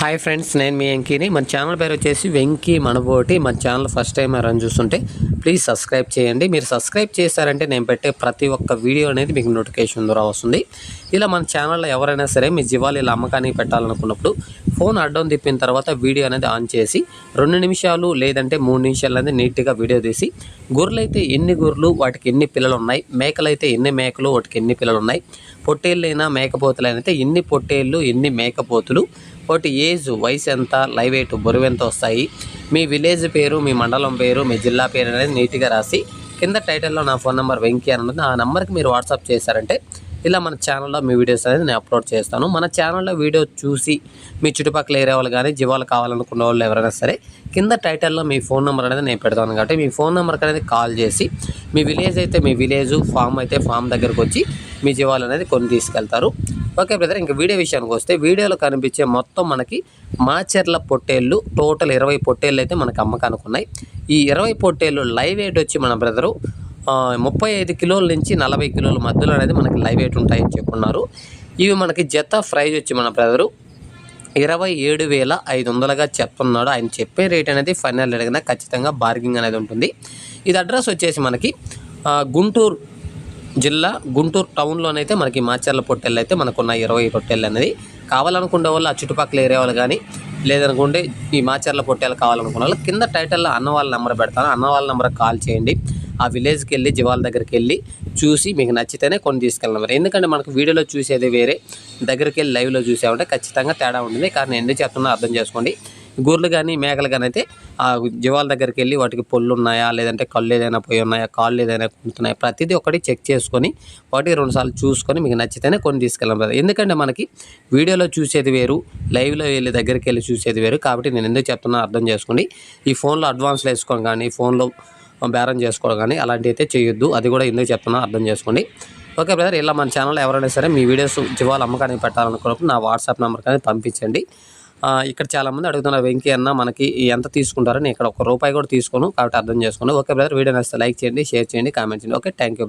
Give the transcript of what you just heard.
Hi friends నేను మీ వెంకీని. మన channel పేరు వచ్చేసి వెంకీ మనబోటి. మన ఛానల్ ఫస్ట్ టైం ఎవరైనా చూస్తుంటే ప్లీజ్ సబ్స్క్రైబ్ చేయండి. మీరు సబ్స్క్రైబ్ చేశారంటే నేను పెట్టే ప్రతి ఒక్క వీడియో అనేది మీకు నోటిఫికేషన్ ద్వారా వస్తుంది. ఇలా మన ఛానల్లో ఎవరైనా సరే మీ జీవాలు ఇలా అమ్మకానికి పెట్టాలనుకున్నప్పుడు ఫోన్ అడ్డం తిప్పిన తర్వాత వీడియో అనేది ఆన్ చేసి రెండు నిమిషాలు లేదంటే మూడు నిమిషాలు అనేది నీట్గా వీడియో తీసి గొర్రెలైతే ఎన్ని గొర్రెలు వాటికి ఎన్ని పిల్లలు ఉన్నాయి మేకలైతే ఎన్ని మేకలు వాటికి ఎన్ని పిల్లలు ఉన్నాయి పొట్టేళ్ళైనా మేకపోతులైనా అయితే ఎన్ని పొట్టేళ్ళు ఎన్ని మేకపోతులు ఒకటి ఏజ్ వయసు ఎంత లైవ్ ఎయిట్ బరువు ఎంత వస్తాయి మీ విలేజ్ పేరు మీ మండలం పేరు మీ జిల్లా పేరు అనేది నీట్గా రాసి కింద టైటిల్లో నా ఫోన్ నెంబర్ వెంకీ అని ఉంటుంది. ఆ నెంబర్కి మీరు వాట్సాప్ చేశారంటే ఇలా మన ఛానల్లో మీ వీడియోస్ అనేది నేను అప్లోడ్ చేస్తాను. మన ఛానల్లో వీడియో చూసి మీ చుట్టుపక్కల ఏరియా వాళ్ళు కానీ జీవాలు కావాలనుకున్న వాళ్ళు ఎవరైనా సరే కింద టైటిల్లో మీ ఫోన్ నెంబర్ అనేది నేను పెడతాను. కాబట్టి మీ ఫోన్ నెంబర్కి అనేది కాల్ చేసి మీ విలేజ్ అయితే మీ విలేజ్ ఫామ్ అయితే ఫామ్ దగ్గరకు వచ్చి మీ జీవాలు అనేది కొన్ని తీసుకెళ్తారు. ఓకే బ్రదర్ ఇంకా వీడియో విషయానికి వస్తే వీడియోలో కనిపించే మొత్తం మనకి మాచెర్ల పొట్టేళ్ళు టోటల్ ఇరవై పొట్టేళ్ళు అయితే మనకు అమ్మకానికి ఉన్నాయి. ఈ ఇరవై పొట్టేళ్ళు లైవ్ వెయిట్ వచ్చి మన బ్రదరు ముప్పై ఐదు కిలోల నుంచి నలభై కిలోల మధ్యలో అనేది మనకి లైవ్ వెయిట్ ఉంటాయని చెప్పున్నారు. ఇవి మనకి జత ప్రైజ్ వచ్చి మన బ్రదరు ఇరవై ఏడు వేల ఐదు వందలుగా చెప్తున్నాడు. ఆయన చెప్పే రేట్ అనేది ఫైనల్ అడిగిన ఖచ్చితంగా బార్గింగ్ అనేది ఉంటుంది. ఇది అడ్రస్ వచ్చేసి మనకి గుంటూరు జిల్లా గుంటూరు టౌన్లోనైతే మనకి మాచర్ల పొట్టెళ్ళు అయితే మనకున్న ఇరవై పొట్టెళ్ళు అనేది. కావాలనుకునే వాళ్ళు ఆ చుట్టుపక్కల ఏరియా వాళ్ళు కానీ లేదనుకుంటే ఈ మాచర్ల పొట్టేలు కావాలనుకున్న వాళ్ళు కింద టైటిల్లో అన్న వాళ్ళ నెంబర్ పెడతాను. అన్న వాళ్ళ నెంబర్కి కాల్ చేయండి. ఆ విలేజ్కి వెళ్ళి జీవాల దగ్గరికి వెళ్ళి చూసి మీకు నచ్చితేనే కొన్ని తీసుకెళ్ళిన ఎందుకంటే మనకు వీడియోలో చూసేది వేరే దగ్గరికి వెళ్ళి లైవ్లో చూసామంటే ఖచ్చితంగా తేడా ఉంటుంది. కానీ ఎందుకు చెప్తున్నా అర్థం చేసుకోండి. గొర్రెలు కానీ మేకలు కానీ అయితే ఆ జీవాల దగ్గరికి వెళ్ళి వాటికి పొల్లు ఉన్నాయా లేదంటే కళ్ళు ఏదైనా పోయి ఉన్నాయా కాళ్ళు ఏదైనా కుంటున్నాయా ప్రతిదీ ఒకటి చెక్ చేసుకొని వాటికి రెండుసార్లు చూసుకొని మీకు నచ్చితేనే కొన్ని తీసుకెళ్ళాం ఎందుకంటే మనకి వీడియోలో చూసేది వేరు లైవ్లో వెళ్ళి దగ్గరికి వెళ్ళి చూసేది వేరు. కాబట్టి నేను ఎందుకు చెప్తున్నా అర్థం చేసుకోండి. ఈ ఫోన్లో అడ్వాన్స్లు వేసుకోండి కానీ ఫోన్లో బేరం చేసుకోవడం కానీ అలాంటివి అయితే చేయొద్దు. అది కూడా ఎందుకు చెప్తున్నా అర్థం చేసుకోండి. ఓకే బ్రదర్ ఇలా మన ఛానల్ ఎవరైనా సరే మీ వీడియోస్ జీవాలు అమ్మకానికి పెట్టాలనుకున్నప్పుడు నా వాట్సాప్ నెంబర్ కానీ పంపించండి. ఇక్కడ చాలామంది అడుగుతున్నారు వెంకీ అన్న మనకి ఎంత తీసుకుంటారని ఇక్కడ ఒక రూపాయి కూడా తీసుకోను కాబట్టి అర్థం చేసుకోండి ఓకే బ్రదర్ వీడియో నచ్చితే లైక్ చేయండి షేర్ చేయండి కామెంట్ చేయండి. Okay thank you